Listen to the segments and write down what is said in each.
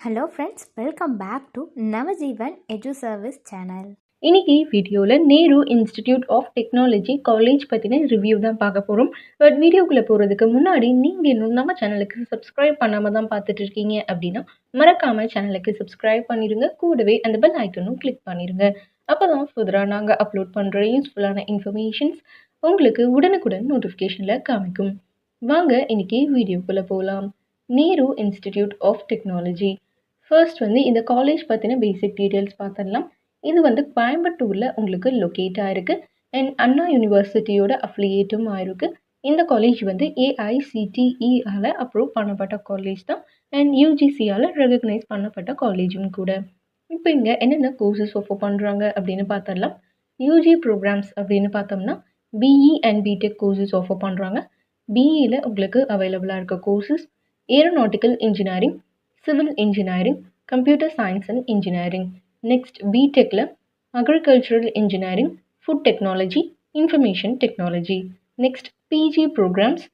Hello friends welcome back to Navajeevan edu service channel இன்னைக்கு வீடியோவில் Nehru institute of technology college பற்றின review தான் பார்க்க போகிறோம் பட் வீடியோக்குள்ளே போகிறதுக்கு முன்னாடி நீங்கள் இன்னும் நம்ம சேனலுக்கு சப்ஸ்கிரைப் பண்ணாமல் தான் பார்த்துட்டு இருக்கீங்க அப்படின்னா மறக்காமல் சேனலுக்கு சப்ஸ்கிரைப் பண்ணிடுங்க கூடவே அந்த பெல் ஐக்கனும் கிளிக் பண்ணிடுங்க அப்போ தான் ஃபர்தராக நாங்கள் அப்லோட் பண்ணுற யூஸ்ஃபுல்லான இன்ஃபர்மேஷன்ஸ் உங்களுக்கு உடனுக்குடன் நோட்டிஃபிகேஷனில் காமிக்கும். வாங்க இன்னைக்கு வீடியோக்குள்ளே போகலாம் Nehru institute of technology first வந்து இந்த காலேஜ் பற்றின பேசிக் டீட்டெயில்ஸ் பார்த்துடலாம் இது வந்து கோயம்புத்தூரில் உங்களுக்கு லொக்கேட் ஆகிருக்கு அண்ட் அண்ணா யூனிவர்சிட்டியோட அஃபிலியேட்டும் ஆயிருக்கு. இந்த காலேஜ் வந்து ஏஐசிடிஇஆல் அப்ரூவ் பண்ணப்பட்ட காலேஜ் தான். அண்ட் யூஜிசியால் ரெகக்னைஸ் பண்ணப்பட்ட காலேஜும் கூட. இப்போ இங்கே என்னென்ன கோர்சஸ் ஆஃபர் பண்ணுறாங்க அப்படின்னு பார்த்துடலாம் யூஜி ப்ரோக்ராம்ஸ் அப்படின்னு பார்த்தோம்னா BE and BTech courses offer பண்ணுறாங்க பிஇயில் உங்களுக்கு அவைலபிளாக இருக்க courses aeronautical engineering civil engineering computer science and engineering. Next பிடெக்கில் agricultural engineering food technology information technology next PG programmes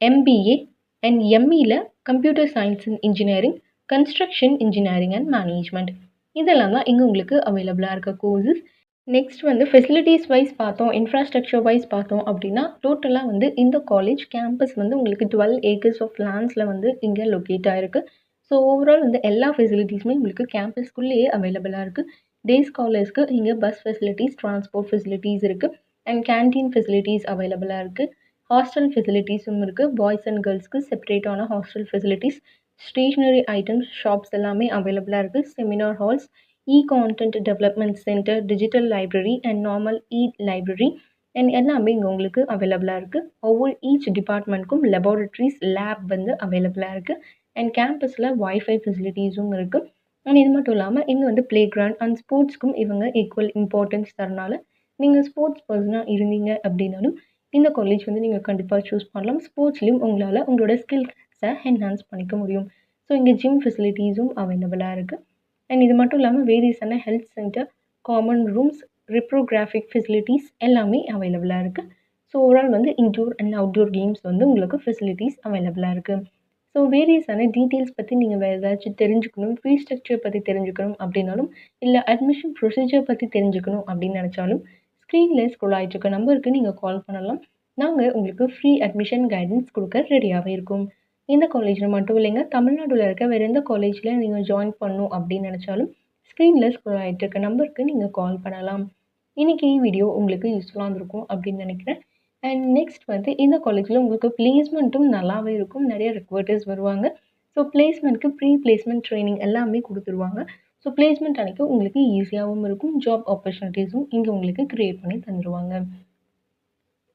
MBA and எம்இயில் computer science and engineering construction engineering and management இதெல்லாம் தான் இங்கே உங்களுக்கு அவைலபிளாக இருக்க கோர்சஸ் நெக்ஸ்ட் வந்து facilities wise பார்த்தோம் infrastructure wise பார்த்தோம் அப்படின்னா டோட்டலாக வந்து இந்த காலேஜ் கேம்பஸ் வந்து உங்களுக்கு டுவெல் ஏக்கர்ஸ் ஆஃப் லேண்ட்ஸில் வந்து இங்கே லொக்கேட் ஆகிருக்கு ஸோ ஓவரால் வந்து எல்லா ஃபெசிலிட்டிஸுமே உங்களுக்கு கேம்பஸ்க்குள்ளேயே அவைலபிளாக இருக்குது டே ஸ்காலர்ஸ்க்கு இங்கே பஸ் ஃபெசிலிட்டிஸ் ட்ரான்ஸ்போர்ட் ஃபெசிலிட்டிஸ் இருக்குது அண்ட் கேன்டீன் ஃபெசிலிட்டிஸ் அவைலபிளாக இருக்குது ஹாஸ்டல் ஃபெசிலிட்டிஸும் இருக்குது பாய்ஸ் அண்ட் கேர்ள்ஸ்க்கு செப்பரேட்டான hostel facilities stationery items shops எல்லாமே அவைலபிளாக இருக்குது seminar halls e content development centre digital library and normal e library and எல்லாமே இங்கே உங்களுக்கு அவைலபிளாக இருக்குது ஒவ்வொரு ஈச் டிபார்ட்மெண்ட்க்கும் லெபார்ட்ரிஸ் லேப் வந்து அவைலபிளாக இருக்குது அண்ட் கேம்பஸில் ஒய்ஃபை ஃபெசிலிட்டிஸும் இருக்குது அண்ட் இது மட்டும் இல்லாமல் இங்கே வந்து ப்ளே கிரவுண்ட் அண்ட் ஸ்போர்ட்ஸ்க்கும் இவங்க ஈக்குவல் இம்பார்ட்டன்ஸ் தரனால நீங்கள் ஸ்போர்ட்ஸ் பர்சனாக இருந்தீங்க அப்படின்னாலும் இந்த காலேஜ் வந்து நீங்கள் கண்டிப்பாக சூஸ் பண்ணலாம். ஸ்போர்ட்ஸ்லேயும் உங்களால் உங்களோட ஸ்கில்ஸை என்ஹான்ஸ் பண்ணிக்க முடியும். ஸோ இங்கே ஜிம் ஃபெசிலிட்டிஸும் அவைலபிளாக இருக்குது அண்ட் இது மட்டும் இல்லாமல் வேரியஸான health centre common rooms reprographic facilities எல்லாமே அவைலபிளாக இருக்குது ஸோ ஓவரால் வந்து இன்டோர் அண்ட் அவுட்டோர் கேம்ஸ் வந்து உங்களுக்கு ஃபெசிலிட்டிஸ் அவைலபிளாக இருக்குது ஸோ வேரியஸான டீட்டெயில்ஸ் பற்றி நீங்கள் வேறு ஏதாச்சும் தெரிஞ்சுக்கணும் ஃபீ ஸ்ட்ரக்சர் பற்றி தெரிஞ்சுக்கணும் அப்படின்னாலும் இல்லை அட்மிஷன் ப்ரொசீஜர் பற்றி தெரிஞ்சுக்கணும் அப்படின்னு நினச்சாலும் ஸ்க்ரீனில் ஸ்க்ரோல் ஆகிட்டு நம்பருக்கு நீங்கள் கால் பண்ணலாம். நாங்கள் உங்களுக்கு ஃப்ரீ அட்மிஷன் கைடன்ஸ் கொடுக்க ரெடியாகவே இருக்கும். இந்த காலேஜில் மட்டும் இல்லைங்க தமிழ்நாட்டில் இருக்க வேறு எந்த காலேஜில் நீங்கள் ஜாயின் பண்ணணும் அப்படின்னு நினச்சாலும் ஸ்க்ரீனில் ஸ்க்ரோல் ஆகிட்டு இருக்க நம்பருக்கு நீங்கள் கால் பண்ணலாம். இன்றைக்கி வீடியோ உங்களுக்கு யூஸ்ஃபுல்லாக இருந்திருக்கும் அப்படின்னு நினைக்கிறேன். அண்ட் நெக்ஸ்ட் வந்து இந்த காலேஜில் உங்களுக்கு பிளேஸ்மெண்ட்டும் நல்லாவே இருக்கும். நிறைய ரெக்வர்டர்ஸ் வருவாங்க. ஸோ பிளேஸ்மெண்ட்க்கு ப்ரீ பிளேஸ்மெண்ட் ட்ரைனிங் எல்லாமே கொடுத்துருவாங்க. ஸோ பிளேஸ்மெண்ட் அன்றைக்கி உங்களுக்கு ஈஸியாகவும் இருக்கும். ஜாப் ஆப்பர்ச்சுனிட்டிஸும் இங்கே உங்களுக்கு க்ரியேட் பண்ணி தந்துடுவாங்க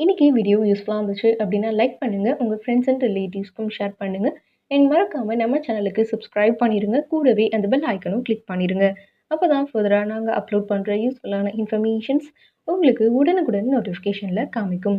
இன்றைக்கி வீடியோ யூஸ்ஃபுல்லாக இருந்துச்சு அப்படின்னா லைக் பண்ணுங்கள் உங்கள் ஃப்ரெண்ட்ஸ் அண்ட் ரிலேட்டிவ்ஸ்க்கும் ஷேர் பண்ணுங்கள் அண்ட் மறக்காமல் நம்ம சேனலுக்கு சப்ஸ்கிரைப் பண்ணிடுங்க கூடவே அந்த பெல் ஐக்கனும் கிளிக் பண்ணிடுங்க அப்போ தான் ஃபர்தராக நாங்கள் அப்லோட் பண்ணுற யூஸ்ஃபுல்லான இன்ஃபர்மேஷன்ஸ் உங்களுக்கு உடனுக்குடன் நோட்டிஃபிகேஷனில் காமிக்கும்.